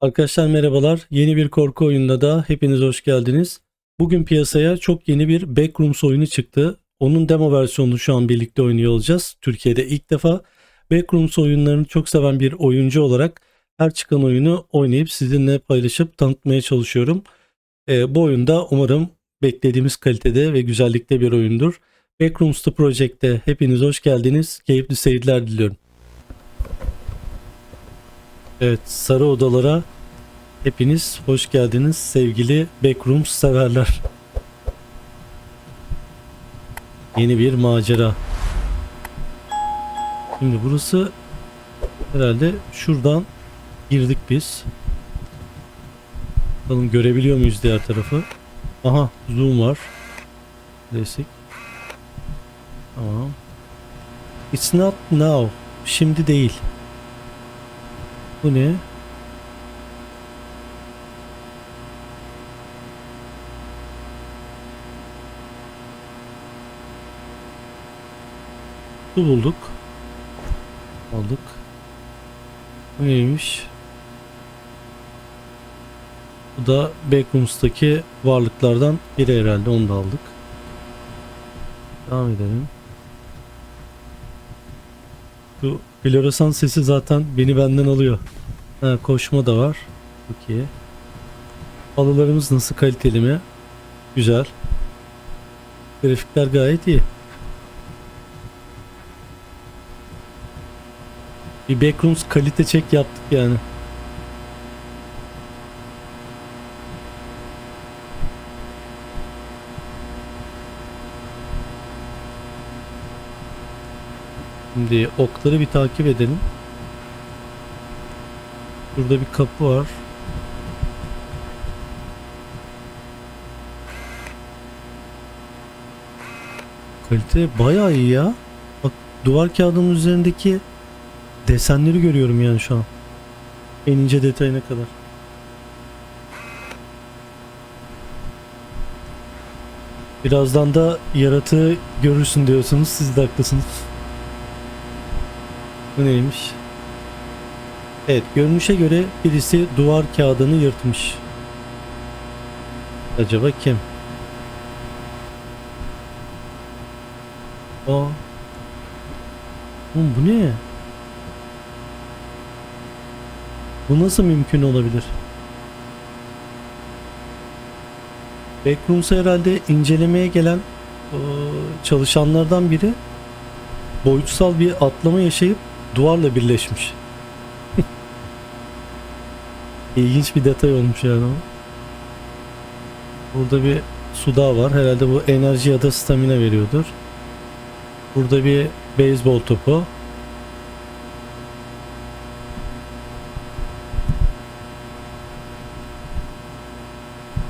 Arkadaşlar merhabalar. Yeni bir korku oyununa da hepiniz hoş geldiniz. Bugün piyasaya çok yeni bir Backrooms oyunu çıktı. Onun demo versiyonunu şu an birlikte oynuyor olacağız. Türkiye'de ilk defa Backrooms oyunlarını çok seven bir oyuncu olarak her çıkan oyunu oynayıp sizinle paylaşıp tanıtmaya çalışıyorum. Ee, bu oyunda umarım beklediğimiz kalitede ve güzellikte bir oyundur. Backrooms The Project'te hepiniz hoş geldiniz. Keyifli seyirler diliyorum. Evet, sarı odalara hepiniz hoş geldiniz sevgili Backrooms severler. Yeni bir macera. Şimdi burası herhalde şuradan girdik biz. Bakalım görebiliyor muyuz diğer tarafı? Aha, zoom var. Klasik. Tamam. It's not now. Şimdi değil. Bu ne? Su bulduk. Aldık. Bu neymiş? Bu da Backrooms'taki varlıklardan biri herhalde. Onu da aldık. Devam edelim. Şu floresan sesi zaten beni benden alıyor. Ha, koşma da var. Çok iyi. Halılarımız nasıl kaliteli mi? Güzel. Grafikler gayet iyi. Bir Backrooms kalite çek yaptık yani. Şimdi okları bir takip edelim. Burada bir kapı var. Kalite bayağı iyi ya. Bak duvar kağıdının üzerindeki desenleri görüyorum yani şu an. En ince detayına kadar. Birazdan da yaratığı görürsün diyorsunuz. Siz de haklısınız. Bu neymiş? Evet görünüşe göre birisi duvar kağıdını yırtmış. Acaba kim? Aa. Oğlum bu ne? Bu nasıl mümkün olabilir? Backrooms'a herhalde incelemeye gelen çalışanlardan biri boyutsal bir atlama yaşayıp duvarla birleşmiş. İlginç bir detay olmuş yani o. Burada bir su daha var. Herhalde bu enerji ya da stamina veriyordur. Burada bir beyzbol topu.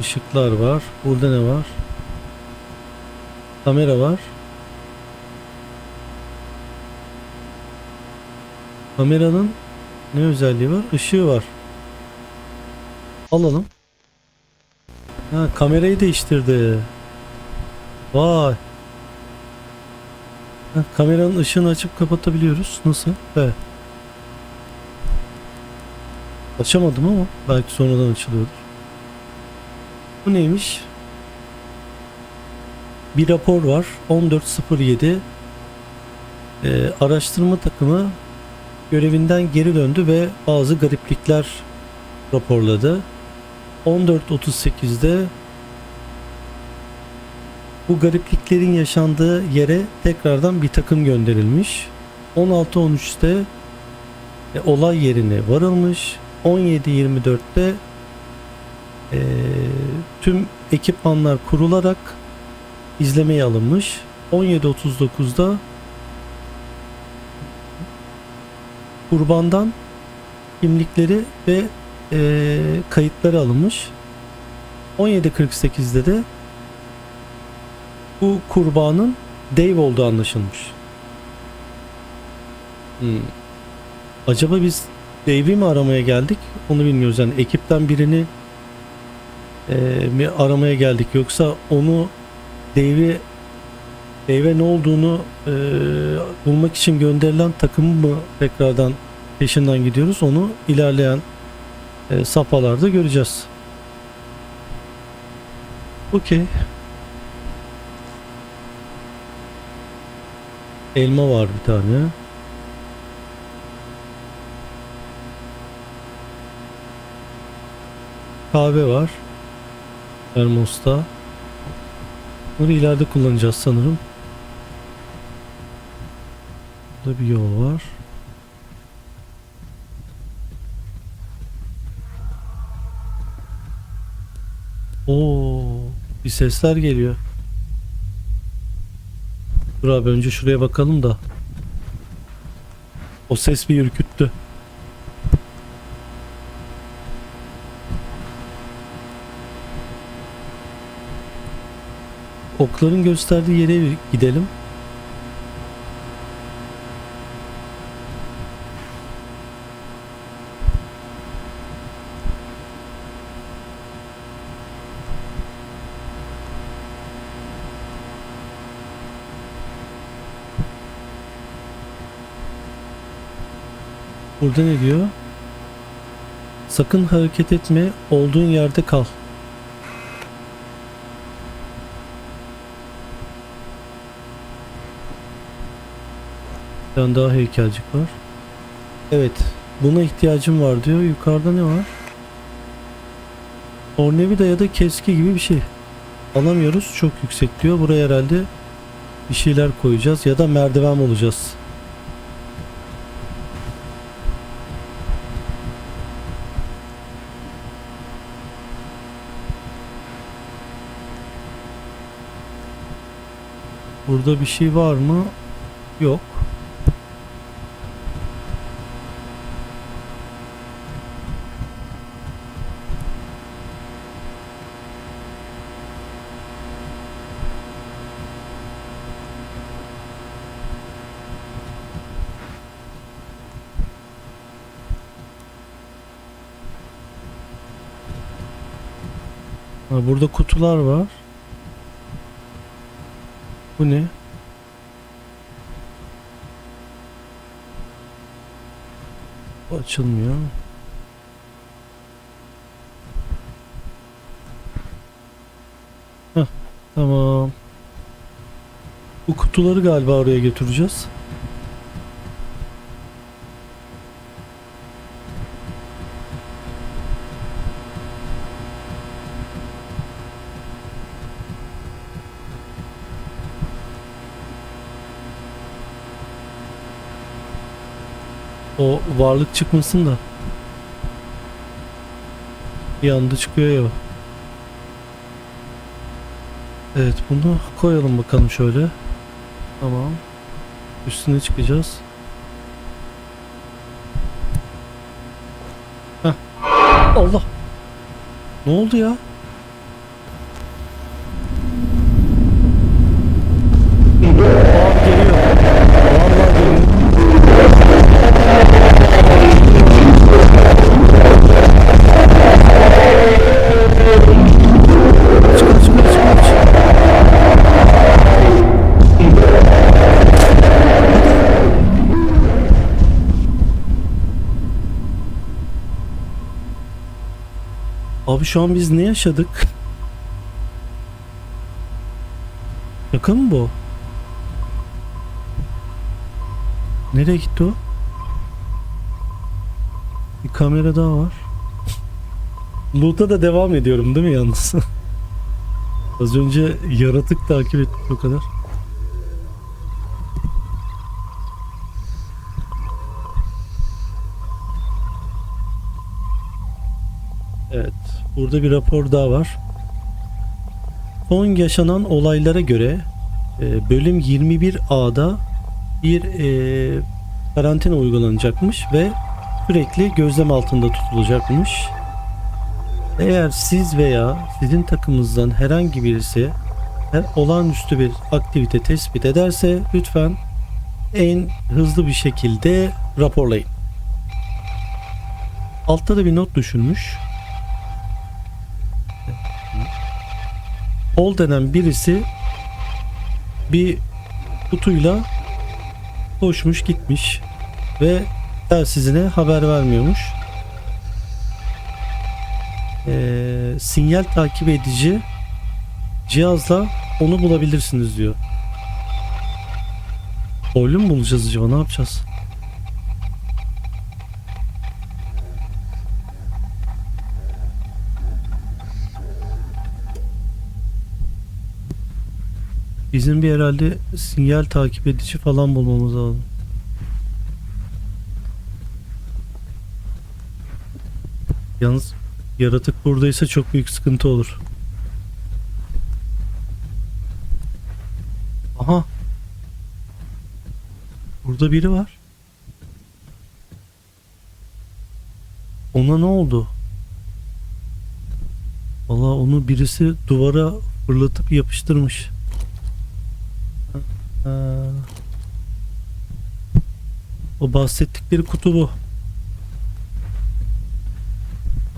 Işıklar var. Burada ne var? Kamera var. Kameranın ne özelliği var? Işığı var. Alalım. Ha kamerayı değiştirdi. Vay. Ha, kameranın ışığını açıp kapatabiliyoruz. Nasıl? Evet. Açamadım ama belki sonradan açılıyordur. Bu neymiş? Bir rapor var. 1407 Ee, araştırma takımı görevinden geri döndü ve bazı gariplikler raporladı. 14.38'de bu garipliklerin yaşandığı yere tekrardan bir takım gönderilmiş. 16.13'te e, olay yerine varılmış. 17.24'te e, tüm ekipmanlar kurularak izlemeye alınmış. 17.39'da kurbandan kimlikleri ve e, kayıtları alınmış. 17.48'de de bu kurbanın Dave olduğu anlaşılmış. Hmm. Acaba biz Dave'i mi aramaya geldik? Onu bilmiyoruz. Yani ekipten birini e, mi aramaya geldik yoksa onu Dave'i Dave'e ne olduğunu e, bulmak için gönderilen takımı mı tekrardan peşinden gidiyoruz? Onu ilerleyen e, safhalarda göreceğiz. Okey. Elma var bir tane. Kahve var. Termosta. Bunu ileride kullanacağız sanırım. Burada bir yol var. Oo, bir sesler geliyor. Dur abi önce şuraya bakalım da. O ses bir ürküttü. Okların gösterdiği yere gidelim. Burada ne diyor? Sakın hareket etme, olduğun yerde kal. Bir tane daha heykelcik var. Evet, buna ihtiyacım var diyor. Yukarıda ne var? Tornavida ya da keski gibi bir şey. Alamıyoruz, çok yüksek diyor. Buraya herhalde bir şeyler koyacağız ya da merdiven olacağız. Burada bir şey var mı? Yok. Burada kutular var. Bu ne? Bu açılmıyor. Heh, tamam. Bu kutuları galiba oraya götüreceğiz. O varlık çıkmasın da. Bir anda çıkıyor ya. Evet bunu koyalım bakalım şöyle. Tamam. Üstüne çıkacağız. Heh. Allah. Ne oldu ya? Abi şu an biz ne yaşadık? Şaka mı bu? Nereye gitti o? Bir kamera daha var. Loot'a da devam ediyorum değil mi yalnız? Az önce yaratık takip ettik o kadar. Burada bir rapor daha var. Son yaşanan olaylara göre e, bölüm 21A'da bir e, karantina uygulanacakmış ve sürekli gözlem altında tutulacakmış. Eğer siz veya sizin takımınızdan herhangi birisi her olağanüstü bir aktivite tespit ederse lütfen en hızlı bir şekilde raporlayın. Altta da bir not düşülmüş. Ol denen birisi bir kutuyla koşmuş gitmiş ve telsizine haber vermiyormuş. Ee, sinyal takip edici cihazla onu bulabilirsiniz diyor. Oylum mu bulacağız acaba? Ne yapacağız? Bizim bir herhalde sinyal takip edici falan bulmamız lazım. Yalnız yaratık buradaysa çok büyük sıkıntı olur. Aha. Burada biri var. Ona ne oldu? Valla onu birisi duvara fırlatıp yapıştırmış. Ha. O bahsettikleri kutu bu.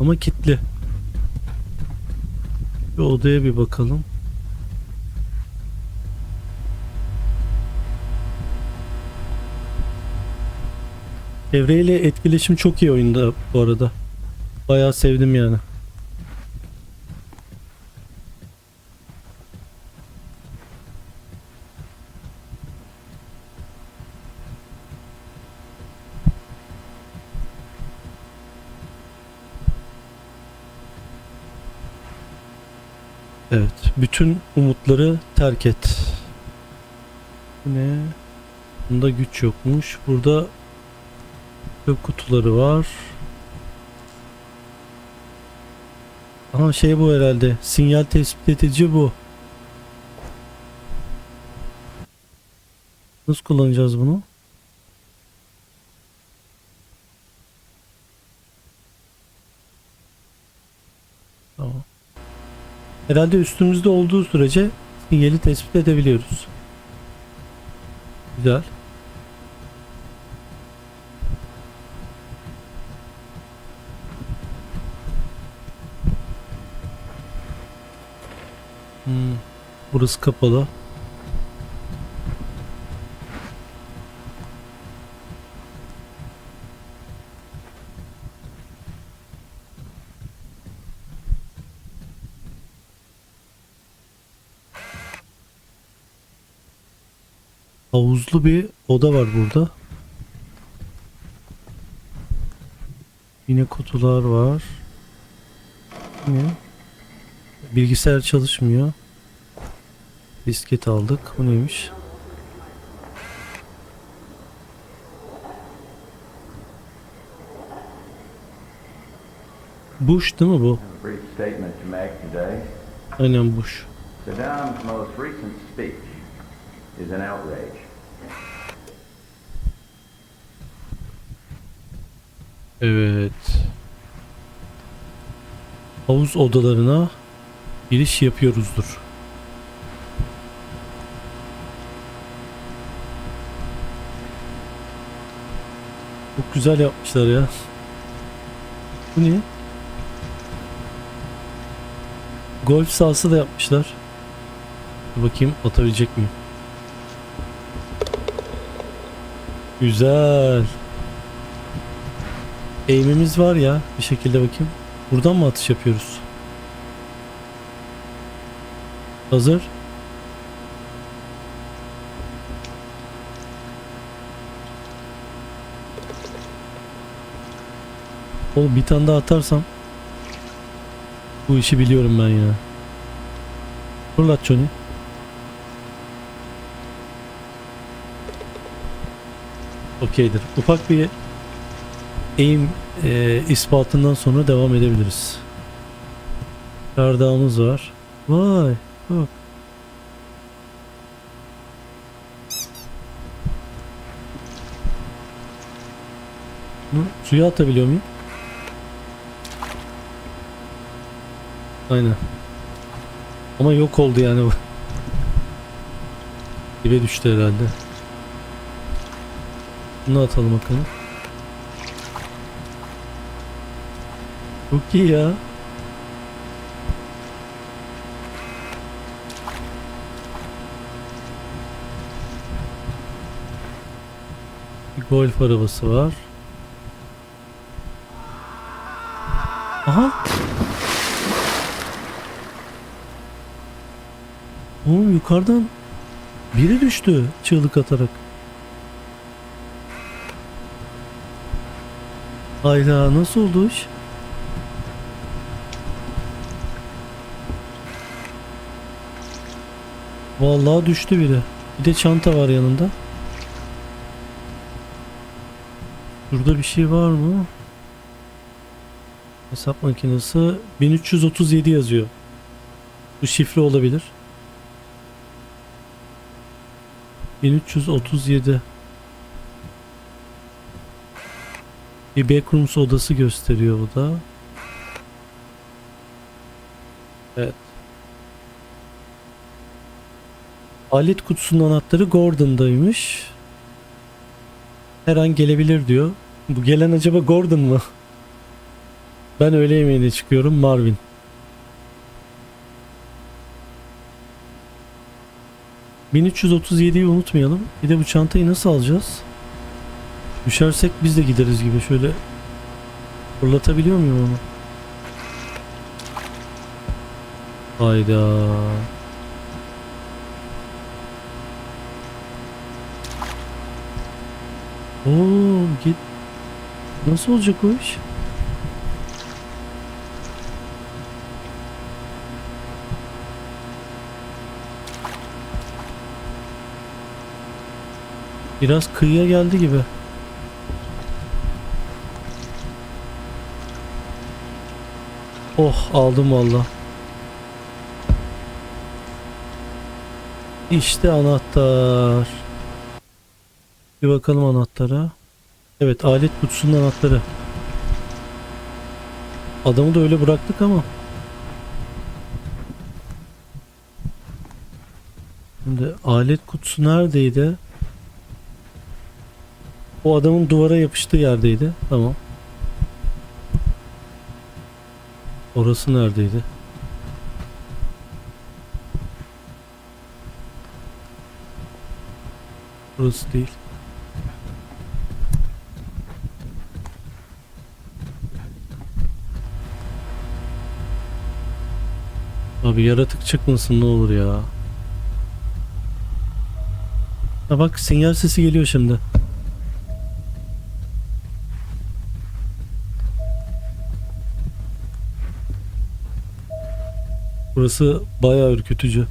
Ama kilitli. Bir odaya bir bakalım. Çevreyle etkileşim çok iyi oyunda bu arada. Bayağı sevdim yani. Evet. Bütün umutları terk et. Ne? Bunda güç yokmuş. Burada çöp kutuları var. Aha şey bu herhalde. Sinyal tespit edici bu. Nasıl kullanacağız bunu? Tamam. Herhalde üstümüzde olduğu sürece sinyali tespit edebiliyoruz. Güzel. Hmm, burası kapalı. Havuzlu bir oda var burada. Yine kutular var. Ne? Bilgisayar çalışmıyor. Disket aldık. Bu neymiş? Bush değil mi bu? Aynen Bush. Saddam's most recent speech is an outrage. Evet. Havuz odalarına giriş yapıyoruzdur. Çok güzel yapmışlar ya. Bu ne? Golf sahası da yapmışlar. Dur bakayım atabilecek miyim? Güzel. Eğimimiz var ya bir şekilde bakayım. Buradan mı atış yapıyoruz? Hazır. Oğlum bir tane daha atarsam bu işi biliyorum ben ya. Fırlat Johnny. Okeydir. Ufak bir eğim e, ispatından sonra devam edebiliriz. Bardağımız var. Vay. Bak. Bunu suya atabiliyor muyum? Aynen. Ama yok oldu yani bu. Dibe düştü herhalde. Bunu atalım bakalım. Çok iyi ya. Bir golf arabası var. Aha. Oğlum yukarıdan biri düştü çığlık atarak. Hayda nasıl oldu iş? Vallahi düştü biri. Bir de çanta var yanında. Burada bir şey var mı? Hesap makinesi 1337 yazıyor. Bu şifre olabilir. 1337 Bir backrooms odası gösteriyor bu da. Evet. Alet kutusunun anahtarı Gordon'daymış. Her an gelebilir diyor. Bu gelen acaba Gordon mu? Ben öğle yemeğine çıkıyorum Marvin. ...1337'yi unutmayalım. Bir de bu çantayı nasıl alacağız? Düşersek biz de gideriz gibi. Şöyle... ...fırlatabiliyor muyum onu? Hayda. Oo git. Nasıl olacak o iş? Biraz kıyıya geldi gibi. Oh aldım valla. İşte anahtar. Bir bakalım anahtara. Evet alet kutusunun anahtarı. Adamı da öyle bıraktık ama. Şimdi alet kutusu neredeydi? O adamın duvara yapıştığı yerdeydi. Tamam. Orası neredeydi? Burası değil. Abi yaratık çıkmasın ne olur ya. Ha bak sinyal sesi geliyor şimdi. Burası bayağı ürkütücü.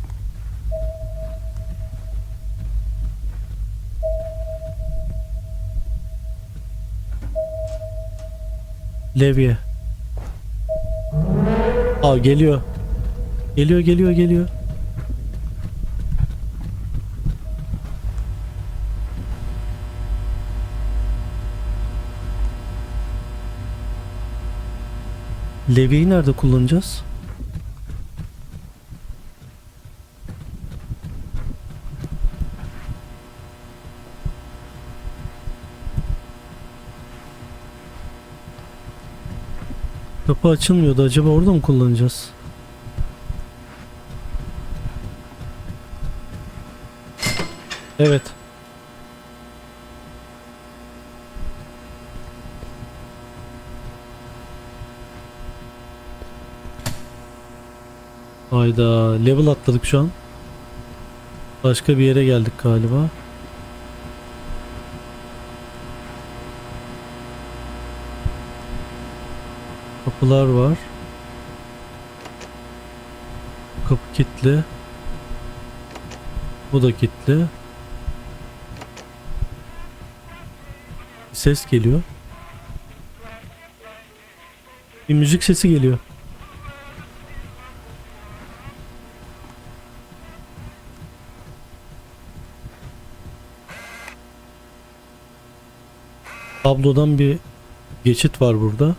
Levye. Aa geliyor. Geliyor geliyor geliyor. Levyeyi nerede kullanacağız? Kapı açılmıyordu. Acaba orada mı kullanacağız? Evet. Hayda level atladık şu an. Başka bir yere geldik galiba. Kapılar var. Kapı kilitli. Bu da kilitli. Ses geliyor. Bir müzik sesi geliyor. Tablodan bir geçit var burada.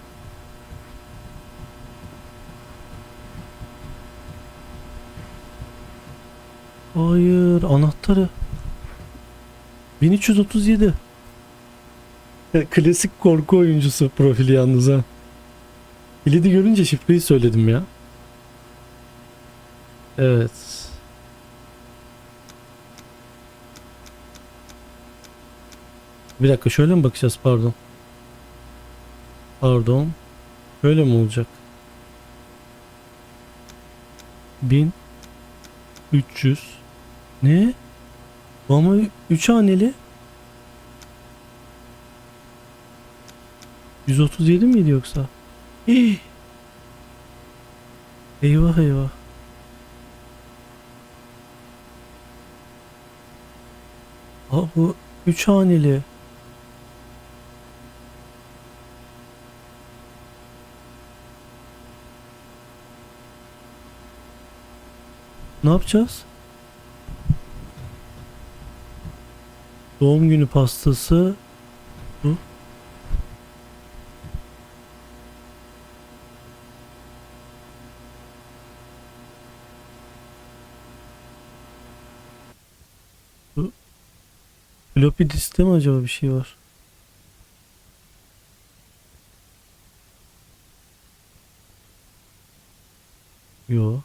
Hayır anahtarı. 1337. Klasik korku oyuncusu profili yalnız ha. Kilidi görünce şifreyi söyledim ya. Evet. Bir dakika şöyle mi bakacağız pardon. Pardon. Böyle mi olacak? Bin 300. Ne? Bu ama 3 haneli. 137 miydi yoksa? Eyvah eyvah. Aa, bu 3 haneli. Ne yapacağız? Doğum günü pastası. Floppy diskte mi acaba bir şey var? Yo.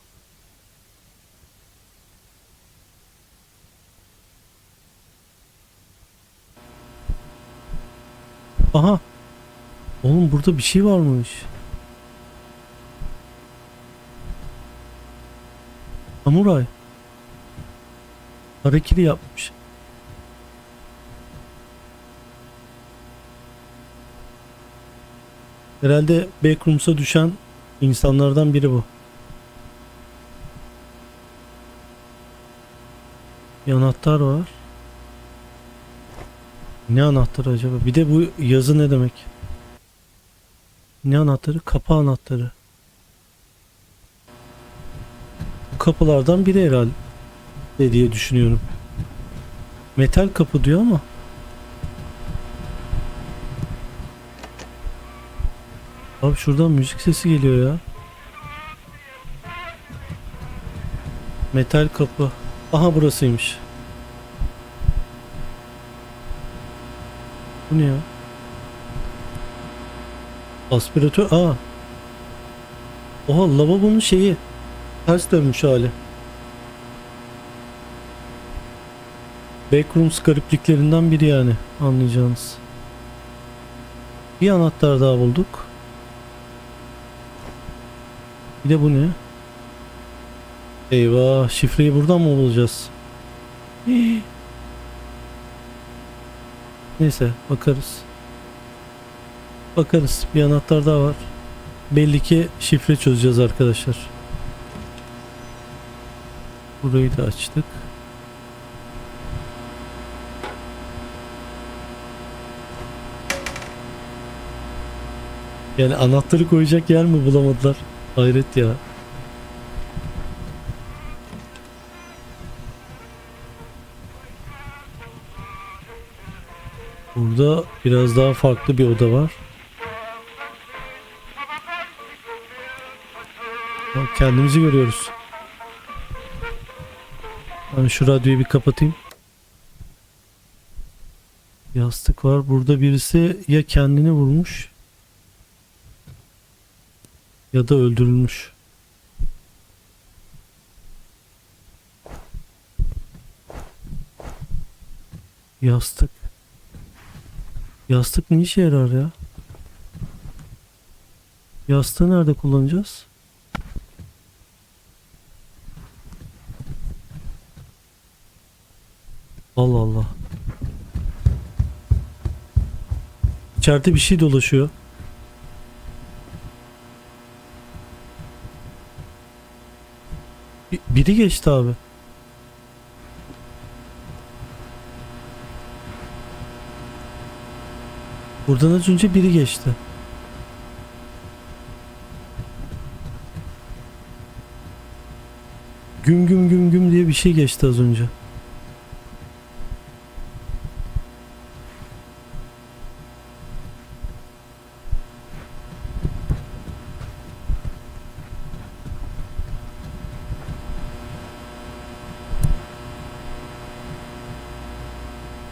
Aha. Oğlum burada bir şey varmış. Samuray. Hareketi yapmış. Herhalde Backrooms'a düşen insanlardan biri bu. Bir anahtar var. Ne anahtarı acaba? Bir de bu yazı ne demek? Ne anahtarı? Kapı anahtarı. Kapılardan biri herhalde diye düşünüyorum. Metal kapı diyor ama. Abi şuradan müzik sesi geliyor ya. Metal kapı. Aha burasıymış. Bu ne ya? Aspiratör. Aa. Oha lavabonun şeyi. Ters dönmüş hali. Backrooms garipliklerinden biri yani anlayacağınız. Bir anahtar daha bulduk. Bir de bu ne? Eyvah şifreyi buradan mı bulacağız? Neyse bakarız. Bakarız. Bir anahtar daha var. Belli ki şifre çözeceğiz arkadaşlar. Burayı da açtık. Yani anahtarı koyacak yer mi bulamadılar? Hayret ya. Burada biraz daha farklı bir oda var. Bak, Kendimizi görüyoruz. Ben şu radyoyu bir kapatayım. Yastık var. Burada birisi ya kendini vurmuş ya da öldürülmüş. Yastık. Yastık ne işe yarar ya? Yastığı nerede kullanacağız? Allah Allah. İçeride bir şey dolaşıyor. Bi- Biri geçti abi. Buradan az önce biri geçti. Güm güm güm güm diye bir şey geçti az önce.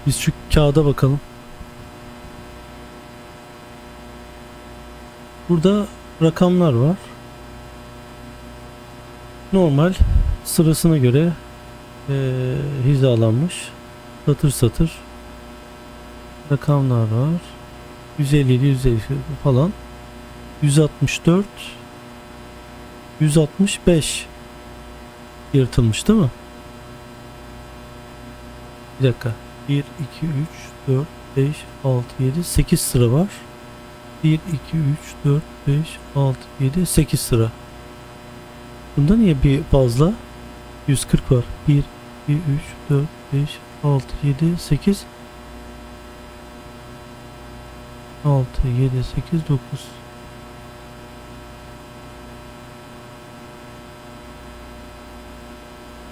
Biz şu kağıda bakalım. Burada rakamlar var. Normal sırasına göre eee, hizalanmış. Satır satır rakamlar var. 157 150 falan. 164 165 yırtılmış değil mi? Bir dakika. 1, 2, 3, 4, 5, 6, 7, 8 sıra var. 1, 2, 3, 4, 5, 6, 7, 8 sıra. Bunda niye bir fazla? 140 var. 1, 2, 3, 4, 5, 6, 7, 8. 6, 7, 8, 9.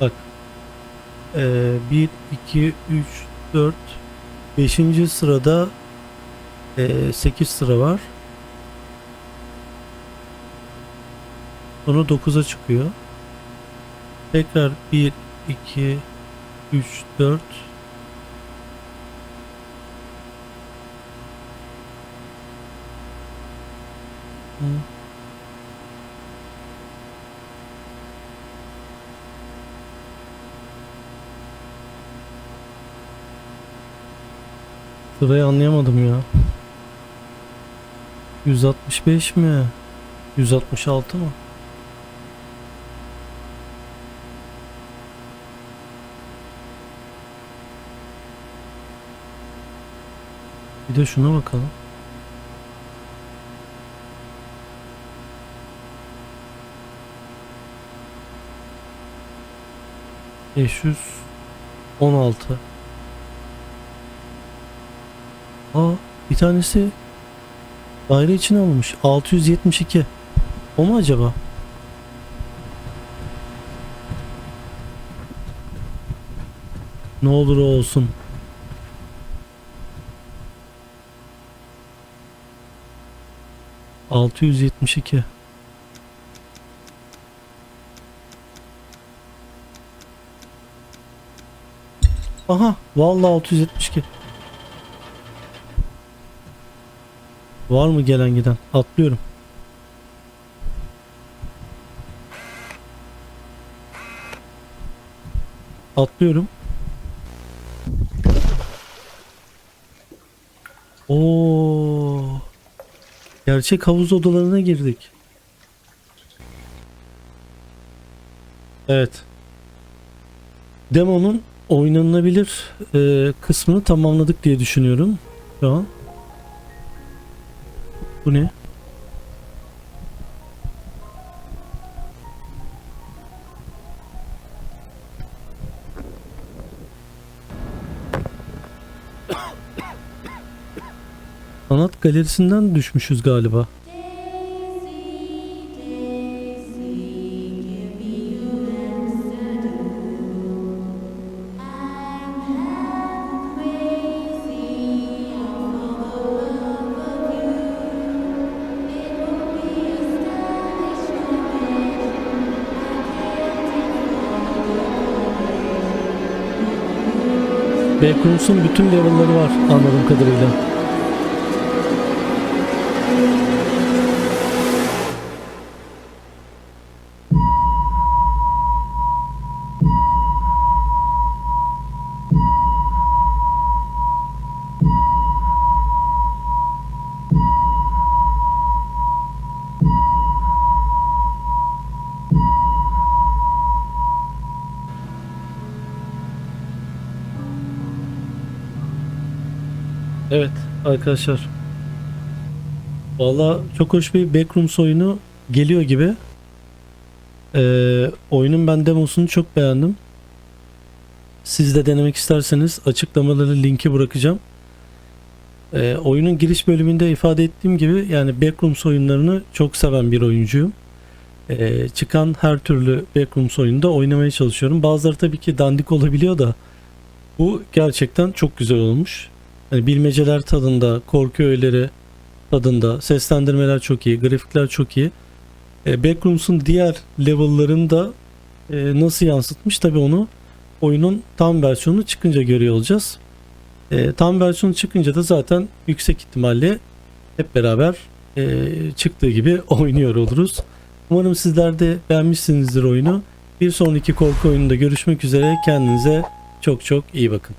Bak. Ee, 1, 2, 3, 4, 5. sırada ee, 8 sıra var. Sonra 9'a çıkıyor. Tekrar 1, 2, 3, 4. Hı. Sırayı anlayamadım ya. 165 mi? 166 mı? Bir de şuna bakalım. Beş yüz. Aa bir tanesi daire içine alınmış. 672. O mu acaba? Ne olur o olsun. Altı yüz yetmiş iki. Aha vallahi 672. Var mı gelen giden? Atlıyorum. Atlıyorum. Oo. Gerçek havuz odalarına girdik. Evet. Demonun oynanılabilir e, kısmını tamamladık diye düşünüyorum şu an. Bu ne? Sanat galerisinden düşmüşüz galiba. Backrooms'un bütün level'ları var anladığım kadarıyla. Arkadaşlar. Valla çok hoş bir Backrooms oyunu geliyor gibi. Ee, oyunun ben demosunu çok beğendim. Siz de denemek isterseniz açıklamaları linki bırakacağım. Ee, oyunun giriş bölümünde ifade ettiğim gibi yani Backrooms oyunlarını çok seven bir oyuncuyum. Ee, çıkan her türlü Backrooms oyunda oynamaya çalışıyorum. Bazıları tabii ki dandik olabiliyor da bu gerçekten çok güzel olmuş. Hani bilmeceler tadında, korku öğeleri tadında, seslendirmeler çok iyi, grafikler çok iyi. E, Backrooms'un diğer level'larını da e, nasıl yansıtmış tabi onu oyunun tam versiyonu çıkınca görüyor olacağız. E, tam versiyonu çıkınca da zaten yüksek ihtimalle hep beraber e, çıktığı gibi oynuyor oluruz. Umarım sizler de beğenmişsinizdir oyunu. Bir sonraki korku oyununda görüşmek üzere. Kendinize çok çok iyi bakın.